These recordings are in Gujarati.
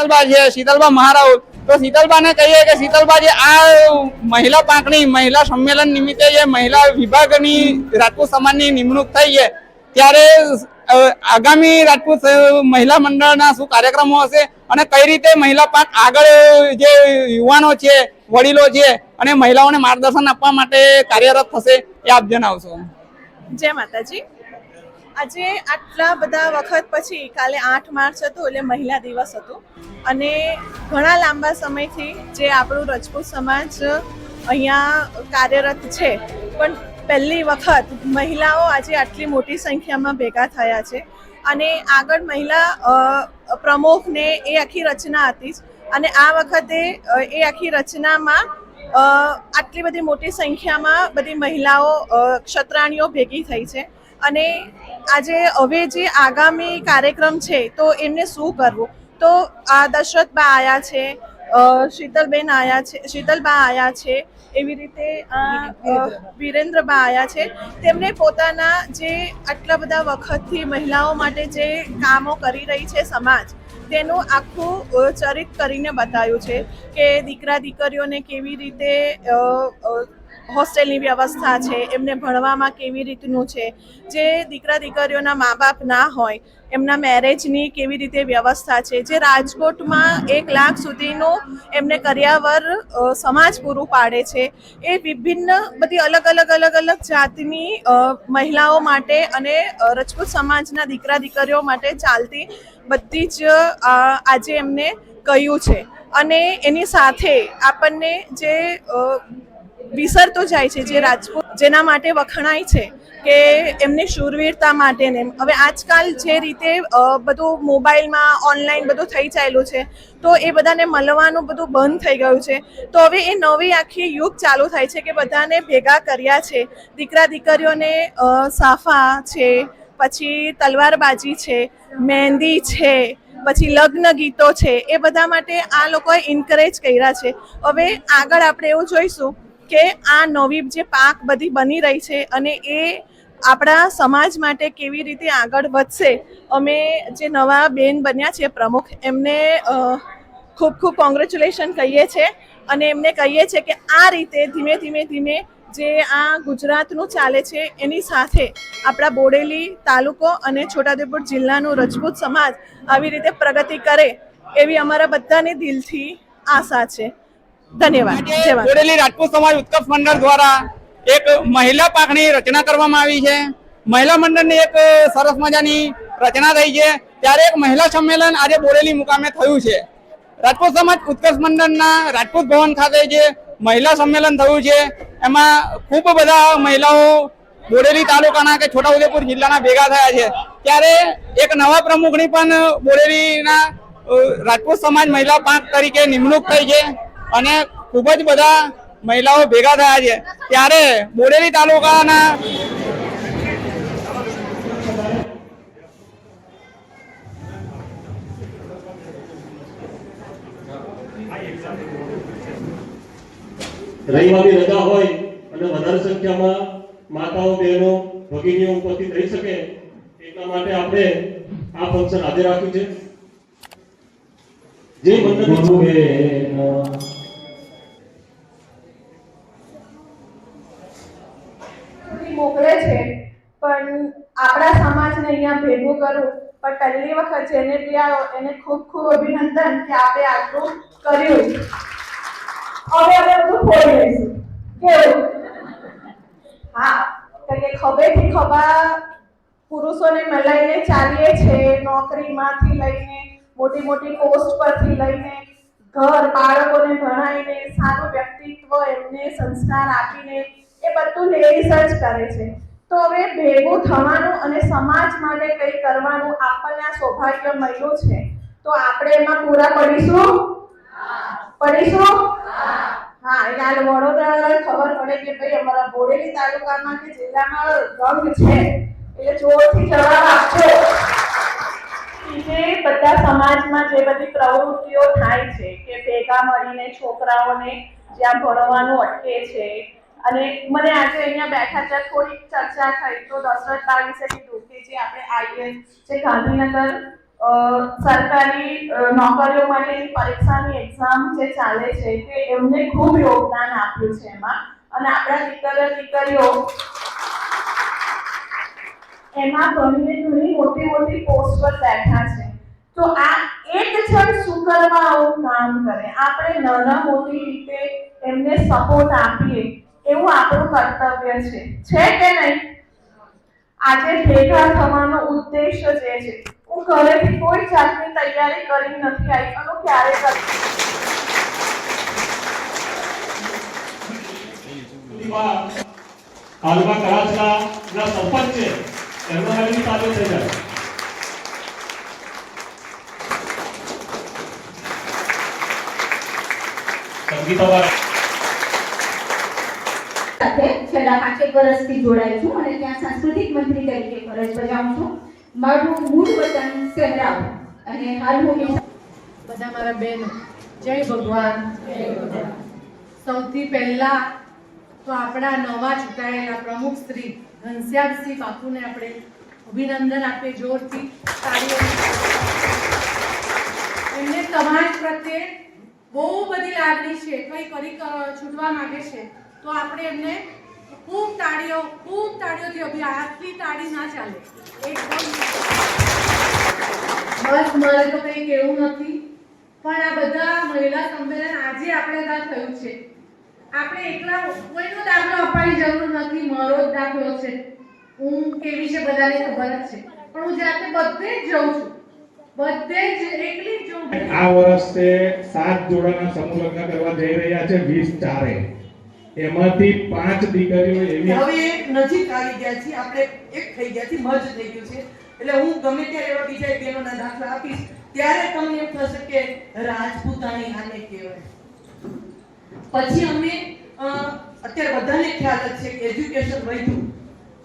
શીતલબા છે, શીતલબા મહારાઉલ. તો શીતલબાને કહીએ કે શીતલબા જે આ મહિલા પાંખણી, મહિલા સંમેલન નિમિત્તે જે મહિલા વિભાગની રાજપૂત સમાજની નિમણૂક થઈ છે, ત્યારે આગામી રાજપૂત મહિલા મંડળના શું કાર્યક્રમો હશે અને કઈ રીતે મહિલા પાંખ આગળ જે યુવાનો છે, વડીલો છે અને મહિલાઓને માર્ગદર્શન આપવા માટે કાર્યરત થશે એ આપ જણાવશો. જય માતાજી. આજે આટલા બધા વખત પછી, કાલે આઠ માર્ચ હતું, એટલે મહિલા દિવસ હતો. અને ઘણા લાંબા સમયથી જે આપણું રજપૂત સમાજ અહીંયા કાર્યરત છે, પણ પહેલી વખત મહિલાઓ આજે આટલી મોટી સંખ્યામાં ભેગા થયા છે. અને આગળ મહિલા પ્રમુખને એ આખી રચના હતી જ. અને આ વખતે એ આખી રચનામાં આટલી બધી મોટી સંખ્યામાં બધી મહિલાઓ ક્ષત્રાણીઓ ભેગી થઈ છે. અને આજે હવે જે આગામી કાર્યક્રમ છે તો એમને શું કરવું? તો આ દશરથબા આયા છે શીતલબેન આયા છે શીતલબા આયા છે એવી રીતે આ, વિરેન્દ્રબા આયા છે. તેમણે પોતાના જે આટલા બધા વખતથી મહિલાઓ માટે જે કામો કરી રહી છે સમાજ તેનું આખું ચરિત કરીને બતાવ્યું છે કે દીકરા દીકરીઓને કેવી રીતે હોસ્ટેલની વ્યવસ્થા છે, એમને ભણવામાં કેવી રીતનું છે, જે દીકરા દીકરીઓના મા બાપ ના હોય, એમના મેરેજની કેવી રીતે વ્યવસ્થા છે, જે રાજકોટમાં એક લાખ સુધીનું એમને કર્યાવર સમાજ પૂરું પાડે છે, એ વિભિન્ન બધી અલગ અલગ અલગ અલગ જાતની મહિલાઓ માટે અને રજપૂત સમાજના દીકરા દીકરીઓ માટે ચાલતી બધી જ આજે એમને કહ્યું છે. અને એની સાથે આપણને જે વિસરતો જાય છે જે રાજપૂત જેના માટે વખણાય છે કે એમની શૂરવીરતા માટે ને હવે આજકાલ જે રીતે બધું મોબાઈલમાં ઓનલાઈન બધું થઈ ચાલ્યું છે, તો એ બધાને મળવાનું બધું બંધ થઈ ગયું છે. તો હવે એ નવી આખી યુગ ચાલુ થાય છે કે બધાને ભેગા કર્યા છે. દીકરા દીકરીઓને સાફા છે, પછી તલવારબાજી છે, મહેંદી છે, પછી લગ્ન ગીતો છે, એ બધા માટે આ લોકોએ ઇન્કરેજ કર્યા છે. હવે આગળ આપણે એવું જોઈશું કે આ નવી જે પાક બધી બની રહી છે અને એ આપણા સમાજ માટે કેવી રીતે આગળ વધશે, અમે જે નવા બેન બન્યા છે પ્રમુખ, એમને ખૂબ ખૂબ કોંગ્રેચ્યુલેશન કહીએ છીએ અને એમને કહીએ છીએ કે આ રીતે ધીમે ધીમે ધીમે જે આ ગુજરાતનું ચાલે છે એની સાથે આપણા બોડેલી તાલુકો અને છોટાઉદેપુર જિલ્લાનું રજપૂત સમાજ આવી રીતે પ્રગતિ કરે એવી અમારા બધાની દિલથી આશા છે. ધન્યવાદ. બોડેલી રાજપૂત સમાજ ઉત્કર્ષ મંડળ દ્વારા એક મહિલા પાંખની રચના કરવામાં આવી છે. મહિલા મંડળની એક સરસ મજાની રચના થઈ છે. ત્યારે એક મહિલા સંમેલન આજે બોડેલી મુકામે થયું છે. રાજપૂત સમાજ ઉત્કર્ષ મંડળના રાજપૂત ભવન ખાતે જે મહિલા સંમેલન થયું છે એમાં ખૂબ બધા મહિલાઓ બોડેલી તાલુકાના કે છોટાઉદેપુર જિલ્લાના ભેગા થયા છે. ત્યારે એક નવા પ્રમુખની પણ બોડેલીના રાજપૂત સમાજ મહિલા પાંખ તરીકે નિમણૂક થઈ છે. અને ખૂબ જ બધા મહિલાઓ ભેગા થયા છે. ત્યારે બોડેલી તાલુકાના રવિવારની રજા હોય અને વધારે સંખ્યામાં માતાઓ બહેનો ભગીનીઓ ઉપસ્થિત રહી શકે એટલા માટે આપણે આ ફંક્શન આજે રાખ્યું છે. જે મંડળની સુધી મોકલે છે પણ આપણા સમાજને અહીંયા ભેગું કરું. પણ પહેલી વખત જેને બી આવ્યો એને ખૂબ ખૂબ અભિનંદન કે આપણે આટલું કર્યું. હવે અમે બધું ખોઈ લઈશું. કેવું? હા, કારણ કે ખભેથી ખભા પુરુષોને મલાઈને ચાલીએ છે, નોકરીમાંથી લઈને, મોટી મોટી પોસ્ટ પરથી લઈને, ઘર બાળકોને ભણાવીને, સારું વ્યક્તિત્વ એમને સંસ્કાર આપીને, એ બધું લેડીઝ જ કરે છે. તો હવે ભેગું થવાનું અને સમાજ માટે કંઈ કરવાનું આપણને આ સૌભાગ્ય મળ્યું છે. તો આપણે એમાં પૂરા પડીશું? પડીશું? હા એટલે આ વડોદરાવાળાને ખબર પડે કે ભાઈ અમારા બોડેલી તાલુકામાં કે જિલ્લામાં રંગ છે, એટલે જોરથી જવાબ આપજો. જે બધા સમાજમાં જે બધી પ્રવૃત્તિઓ થાય છે, કે ભેગા મળીને છોકરાઓને જ્યાં ભણવાનું અટકે છે અને મને આજે અહીંયા બેઠા ત્યાં થોડીક ચર્ચા થઈ. તો દશરથ બાર વિશે કીધું કે જે આપણે આઈએસ જે ગાંધીનગર સરકારી નોકરીઓ માટેની પરીક્ષાની એક્ઝામ જે ચાલે છે, તે એમને ખૂબ યોગદાન આપ્યું છે એમાં. અને આપણા દીકરા, દીકરીઓ, એમાં ભણીને ઘણી મોટી મોટી પોસ્ટ પર બેઠા છે. તો આ એક જણ શું કરવા આવું કામ કરે? આપણે નાના મોટી રીતે એમને સપોર્ટ આપીએ. એવું આપણું કર્તવ્ય છે. છે કે નહીં? આજે ભેગા થવાનો ઉદ્દેશ જે છે, હું ઘરેથી કોઈ જાતની તૈયારી કરી નથી આવી. અને ક્યારે કરી સંગીત છેલ્લા પાંચેક વર્ષથી જોડાય છું અને ત્યાં સાંસ્કૃતિક મંત્રી તરીકે ફરજ બજાવું છું. મારું મૂળ વતન સેમરાવ અને હાલ હું બધા મારા બહેનો, જય ભગવાન. સૌથી પહેલા તો આપણા નવા ચૂંટાયેલા પ્રમુખ શ્રી ઘનશ્યામસિંહ બાપુને આપણે અભિનંદન આપીએ જોરથી. તાળીઓ એમને સમાજ પ્રત્યે બહુ બધી લાગણી છે, કંઈ કરી છૂટવા માગે છે. તો આપણે એમને ખૂબ તાળીઓ, ખૂબ તાળીઓથી અભી આટલી તાળી ના ચાલે. બસ મારે તો કંઈ કહેવું નથી. પણ આ બધા મહિલા સંમેલન આજે આપણે ત્યાં થયું છે. આપણે એકલા કોઈનો દાખલો આપવાની જરૂર નથી, મારો જ દાખલો છે. હું કેવી છે બધાને ખબર જ છે. પણ હું જાતે બધે જ જઉં છું. બધે જ એકલી જ જઉં આ વર્ષે સાત જોડાના સમૂહ લગ્ન કરવા જઈ રહ્યા છે, વીસ ચારે. એમાંથી પાંચ દીકરીઓ એવી હવે નજીક આવી ગયા છે આપણે એક થઈ ગયા છે મર્જ થઈ ગયું છે. એટલે હું ગમે ત્યારે એવા બીજા બહેનોના દાખલા આપીશ ત્યારે તમને એમ થશે કે રાજપૂતાણી આને કહેવાય. પછી અમે અત્યારે બધાને ખ્યાલ જ છે કે એજ્યુકેશન વધ્યું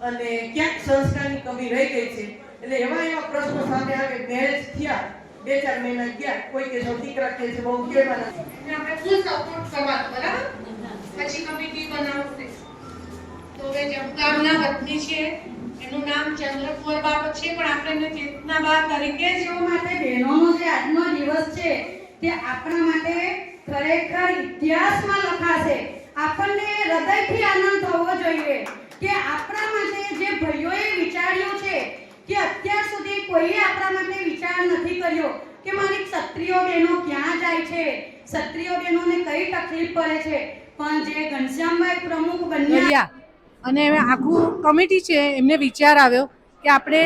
અને ક્યાંક સંસ્કારની કમી રહી ગઈ છે. એટલે એવા એવા પ્રશ્નો સામે આવે મેરેજ થયા બે ચાર મહિના ગયા કોઈ કે દીકરા કે છે બહુ કહેવાના આપણે ફૂલ સપોર્ટ સમાજ બરાબર? પછી કમિટી બનાવશે. તો હવે જમગામના વતની છે, એનું નામ ચંદ્રકુંવર બાપ છે, પણ આપણે એને ચેતનાબા તરીકે જ માટે બહેનોનો જે આજનો દિવસ છે, તે આપણા માટે ખરેખર ઇતિહાસમાં લખાશે. આપણને હૃદયથી આનંદ થવો જોઈએ કે આપણા માટે જે ભાઈઓએ વિચાર્યું છે કે અત્યાર સુધી કોઈએ આપણા માટે વિચાર નથી કર્યો કે મારી ક્ષત્રિય બહેનો ક્યાં જાય છે, ક્ષત્રિય બહેનોને કઈ તકલીફ પડે છે. પણ જે ઘનશ્યામભાઈ પ્રમુખ બન્યા અને આખું કમિટી છે, એમને વિચાર આવ્યો કે આપણે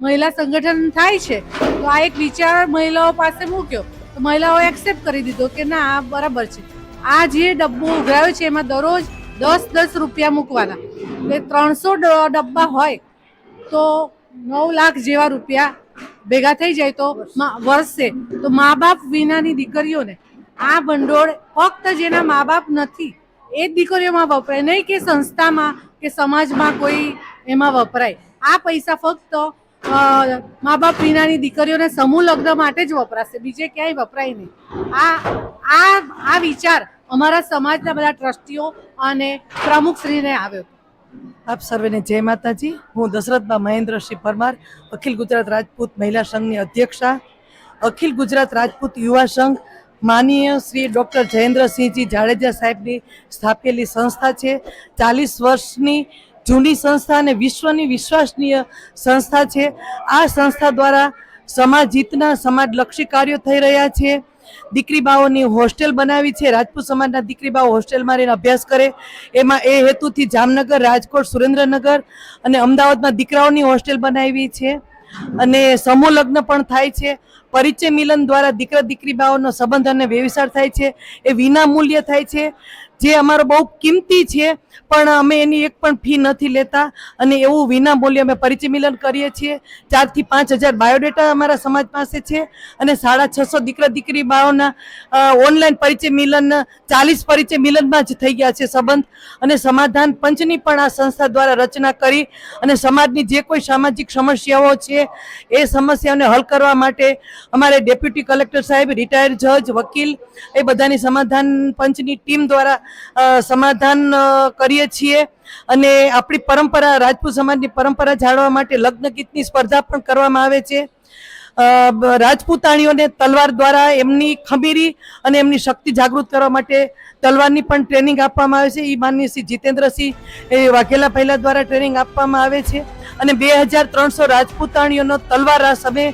મહિલા સંગઠન થાય છે, તો આ એક વિચાર મહિલાઓ પાસે મૂક્યો. તો મહિલાઓએ એક્સેપ્ટ કરી દીધો કે ના, આ બરાબર છે. આ જે ડબ્બો ઉઘરાયો છે, એમાં દરરોજ દસ દસ રૂપિયા મૂકવાના. એટલે ત્રણસો ડબ્બા હોય, તો નવ લાખ જેવા રૂપિયા ભેગા થઈ જાય તો વર્ષે તો મા બાપ વિનાની દીકરીઓને આ ભંડોળ ફક્ત જેના મા બાપ નથી, એ જ દીકરીઓમાં વપરાય. નહીં કે સંસ્થામાં કે સમાજમાં કોઈ એમાં વપરાય. આ પૈસા ફક્ત મા બાપ વિનાની દીકરીઓને સમૂહ લગ્ન માટે જ વપરાશે. બીજે ક્યાંય વપરાય નહીં. આ આ આ વિચાર અમારા સમાજના બધા ટ્રસ્ટીઓ અને પ્રમુખશ્રીને આવ્યો. આપ સર્વેને જય માતાજી. હું દશરથબા મહેન્દ્રસિંહ પરમાર, અખિલ ગુજરાત રાજપૂત મહિલા સંઘની અધ્યક્ષા, અખિલ ગુજરાત રાજપૂત યુવા સંઘ માનીય શ્રી ડૉક્ટર જયેન્દ્રસિંહજી જાડેજા સાહેબની સ્થાપેલી સંસ્થા છે. ચાલીસ વર્ષની જૂની સંસ્થા અને વિશ્વની વિશ્વસનીય સંસ્થા છે. આ સંસ્થા દ્વારા સમાજ હિતના સમાજલક્ષી કાર્યો થઈ રહ્યા છે. દીકરી બાઓની હોસ્ટેલ બનાવી છે. રાજપૂત સમાજના દીકરી બાઓ હોસ્ટેલમાં રહીને અભ્યાસ કરે. એમાં એ હેતુથી જામનગર, રાજકોટ, સુરેન્દ્રનગર અને અમદાવાદમાં દીકરાઓની હોસ્ટેલ બનાવી છે. અને સમૂહ લગ્ન પણ થાય છે. પરિચય મિલન દ્વારા દીકરા દીકરી બાઓનો સંબંધ અને વ્યવસાર થાય છે. એ વિના મૂલ્ય થાય છે. જે અમારો બહુ કિંમતી છે, પણ અમે એની એક પણ ફી નથી લેતા. અને એવું વિના મૂલ્યે અમે પરિચય મિલન કરીએ છીએ. ચારથી પાંચ હજાર બાયોડેટા અમારા સમાજ પાસે છે અને સાડા છસો દીકરા દીકરી બાઓના ઓનલાઈન પરિચય મિલન, ચાલીસ પરિચય મિલનમાં જ થઈ ગયા છે સંબંધ. અને સમાધાન પંચની પણ આ સંસ્થા દ્વારા રચના કરી અને સમાજની જે કોઈ સામાજિક સમસ્યાઓ છે, એ સમસ્યાઓને હલ કરવા માટે અમારે ડેપ્યુટી કલેક્ટર સાહેબ, રિટાયર્ડ જજ, વકીલ, એ બધાની સમાધાન પંચની ટીમ દ્વારા સમાધાન કરીએ છીએ. અને આપણી પરંપરા, રાજપૂત સમાજની પરંપરા જાળવવા માટે લગ્ન ગીતની સ્પર્ધા પણ કરવામાં આવે છે. રાજપૂતાણીઓને તલવાર દ્વારા એમની ખમીરી અને એમની શક્તિ જાગૃત કરવા માટે તલવારની પણ ટ્રેનિંગ આપવામાં આવે છે. એ માનનીય શ્રી જીતેન્દ્રસિંહ એ વાઘેલા પહેલા દ્વારા ટ્રેનિંગ આપવામાં આવે છે. અને બે હજાર ત્રણસો રાજપૂતાણીઓનો તલવાર રાસ અમે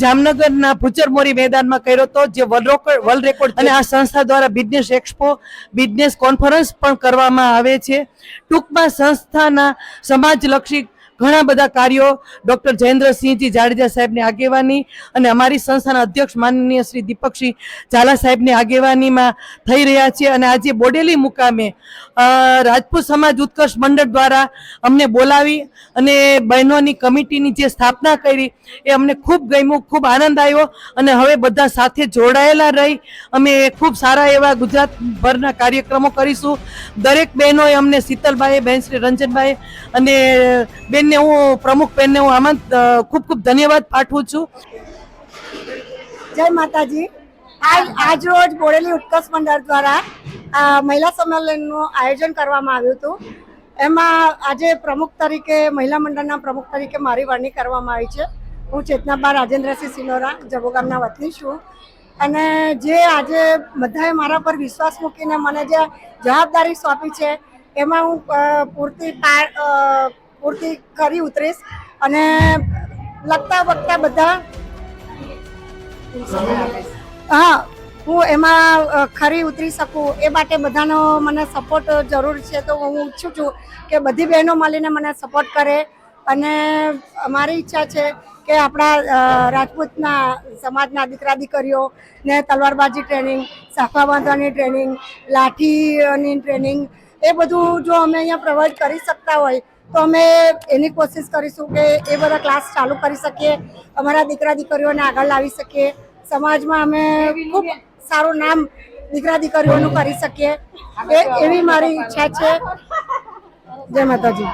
જામનગરના ભૂચરમોરી મેદાનમાં કર્યો હતો, જે વર્લ્ડ રેકોર્ડ અને આ સંસ્થા દ્વારા બિઝનેસ એક્સપો, બિઝનેસ કોન્ફરન્સ પણ કરવામાં આવે છે. ટૂંકમાં સંસ્થાના સમાજલક્ષી ઘણા બધા કાર્યો ડૉક્ટર જયેન્દ્રસિંહજી જાડેજા સાહેબની આગેવાની અને અમારી સંસ્થાના અધ્યક્ષ માનનીય શ્રી દીપકસિંહ ઝાલા સાહેબની આગેવાનીમાં થઈ રહ્યા છે અને આજે બોડેલી મુકામે રાજપૂત સમાજ ઉત્કર્ષ મંડળ દ્વારા અમને બોલાવી અને બહેનોની કમિટીની જે સ્થાપના કરી એ અમને ખૂબ ગમ્યું, ખૂબ આનંદ આવ્યો અને હવે બધા સાથે જોડાયેલા રહી અમે ખૂબ સારા એવા ગુજરાતભરના કાર્યક્રમો કરીશું. દરેક બહેનોએ અમને શીતલભાઈ બહેન શ્રી રંજનભાઈ અને બેનને હું પ્રમુખ બેનને હું આમાં ખૂબ ખૂબ ધન્યવાદ પાઠવું છું. જય માતાજી. આજ આજ રોજ બોડેલી ઉત્કર્ષ મંડળ દ્વારા મહિલા સંમેલનનું આયોજન કરવામાં આવ્યું હતું. એમાં આજે પ્રમુખ તરીકે, મહિલા મંડળના પ્રમુખ તરીકે મારી વરણી કરવામાં આવી છે. હું ચેતનાબા રાજેન્દ્રસિંહ સિનોરા, જબો ગામના વતની છું. અને જે આજે બધાએ મારા પર વિશ્વાસ મૂકીને મને જે જવાબદારી સોંપી છે, એમાં હું પૂરતી પૂરતી ખરી ઉતરીશ અને લગતા વખતા બધા હા, હું એમાં ખરી ઉતરી શકું એ માટે બધાનો મને સપોર્ટ જરૂર છે. તો હું ઈચ્છું છું કે બધી બહેનો મળીને મને સપોર્ટ કરે અને અમારી ઈચ્છા છે કે આપણા રાજપૂતના સમાજના દીકરા દીકરીઓ ને તલવારબાજી ટ્રેનિંગ, સાફા બાંધવાની ટ્રેનિંગ લાઠીની ટ્રેનિંગ એ બધું જો અમે અહીંયા પ્રોવાઈડ કરી શકતા હોય તો અમે એની કોશિશ કરીશું કે એ બધા ક્લાસ ચાલુ કરી શકીએ, અમારા દીકરા દીકરીઓને આગળ લાવી શકીએ. સમાજમાં અમે ખૂબ સારું નામ દીકરા દીકરીઓનું કરી શકીએ. એવી મારી ઈચ્છા છે. જય માતાજી.